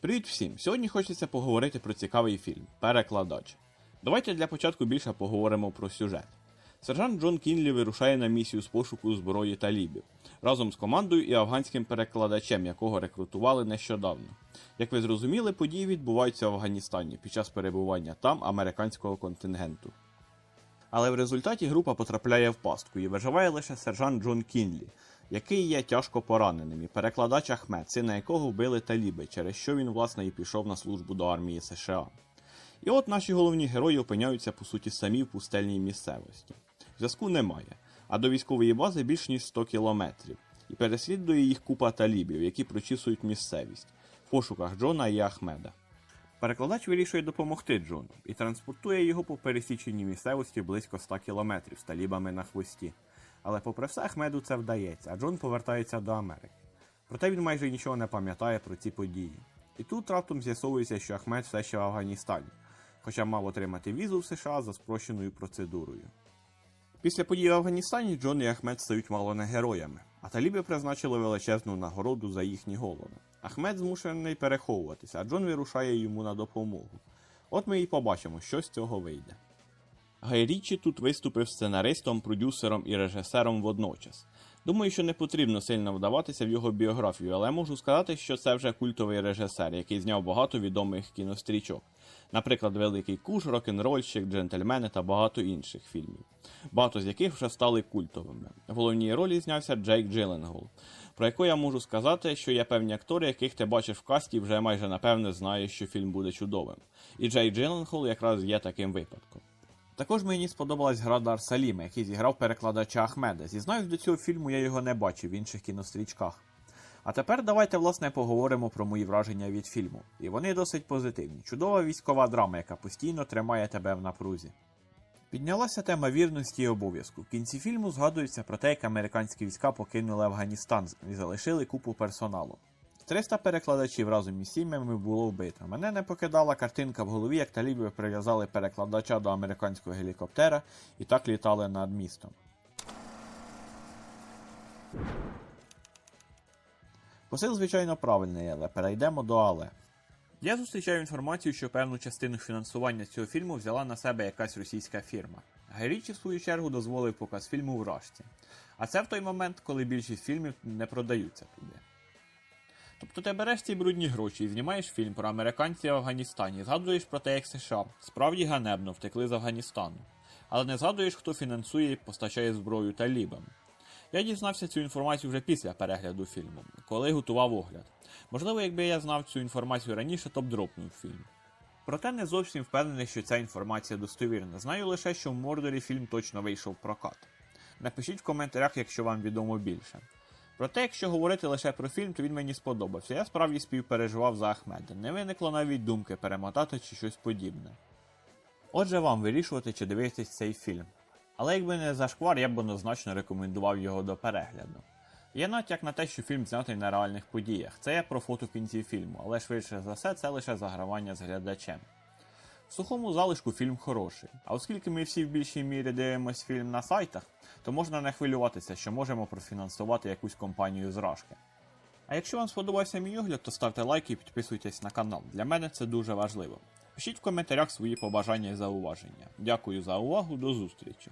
Привіт всім! Сьогодні хочеться поговорити про цікавий фільм Перекладач. Давайте для початку більше поговоримо про сюжет. Сержант Джон Кінлі вирушає на місію з пошуку зброї талібів разом з командою і афганським перекладачем, якого рекрутували нещодавно. Як ви зрозуміли, події відбуваються в Афганістані під час перебування там американського контингенту. Але в результаті група потрапляє в пастку і виживає лише сержант Джон Кінлі, який є тяжко пораненим, і перекладач Ахмед, сина якого вбили таліби, через що він, власне, і пішов на службу до армії США. І от наші головні герої опиняються по суті самі в пустельній місцевості. Зв'язку немає, а до військової бази більш ніж 100 кілометрів, і переслідує їх купа талібів, які прочісують місцевість в пошуках Джона і Ахмеда. Перекладач вирішує допомогти Джону і транспортує його по пересіченій місцевості близько 100 кілометрів з талібами на хвості. Але попри все Ахмеду це вдається, а Джон повертається до Америки. Проте він майже нічого не пам'ятає про ці події. І тут раптом з'ясовується, що Ахмед все ще в Афганістані, хоча мав отримати візу в США за спрощеною процедурою. Після подій в Афганістані Джон і Ахмед стають мало не героями, а таліби призначили величезну нагороду за їхні голови. Ахмед змушений переховуватися, а Джон вирушає йому на допомогу. От ми і побачимо, що з цього вийде. Гай Річі тут виступив сценаристом, продюсером і режисером водночас. Думаю, що не потрібно сильно вдаватися в його біографію, але можу сказати, що це вже культовий режисер, який зняв багато відомих кінострічок. Наприклад, Великий Куш, Рок-н-рольщик, Джентльмени та багато інших фільмів, багато з яких вже стали культовими. В головній ролі знявся Джейк Джилленгол, про яку я можу сказати, що є певні актори, яких ти бачиш в касті, вже майже напевне знаєш, що фільм буде чудовим. І Джейк Джилленгол якраз є таким випадком. Також мені сподобалась гра Дар Саліма, який зіграв перекладача Ахмеда. Зізнаюсь, до цього фільму я його не бачив в інших кінострічках. А тепер давайте власне поговоримо про мої враження від фільму. І вони досить позитивні. Чудова військова драма, яка постійно тримає тебе в напрузі. Піднялася тема вірності і обов'язку. В кінці фільму згадується про те, як американські війська покинули Афганістан і залишили купу персоналу. 300 перекладачів разом із сім'ями було вбито. Мене не покидала картинка в голові, як таліби прив'язали перекладача до американського гелікоптера і так літали над містом. Посил, звичайно, правильний, але перейдемо до але. Я зустрічаю інформацію, що певну частину фінансування цього фільму взяла на себе якась російська фірма. Гайрічі, в свою чергу, дозволив показ фільму в Рашці. А це в той момент, коли більшість фільмів не продаються туди. Тобто ти береш ці брудні гроші і знімаєш фільм про американців в Афганістані, згадуєш про те, як США справді ганебно втекли з Афганістану, але не згадуєш, хто фінансує і постачає зброю талібам. Я дізнався цю інформацію вже після перегляду фільму, коли готував огляд. Можливо, якби я знав цю інформацію раніше, то б дропнув фільм. Проте не зовсім впевнений, що ця інформація достовірна. Знаю лише, що в Мордорі фільм точно вийшов в прокат. Напишіть в коментарях, якщо вам відомо більше. Проте, якщо говорити лише про фільм, то він мені сподобався. Я справді співпереживав за Ахмеда. Не виникло навіть думки перемотати чи щось подібне. Отже, вам вирішувати, чи дивитись цей фільм. Але якби не зашквар, я б однозначно рекомендував його до перегляду. Є натяк на те, що фільм знятий на реальних подіях. Це я про фото в кінці фільму, але швидше за все це лише загравання з глядачем. Сухому залишку фільм хороший. А оскільки ми всі в більшій мірі дивимось фільм на сайтах, то можна не хвилюватися, що можемо профінансувати якусь компанію з Рашки. А якщо вам сподобався мій огляд, то ставте лайк і підписуйтесь на канал. Для мене це дуже важливо. Пишіть в коментарях свої побажання і зауваження. Дякую за увагу, до зустрічі!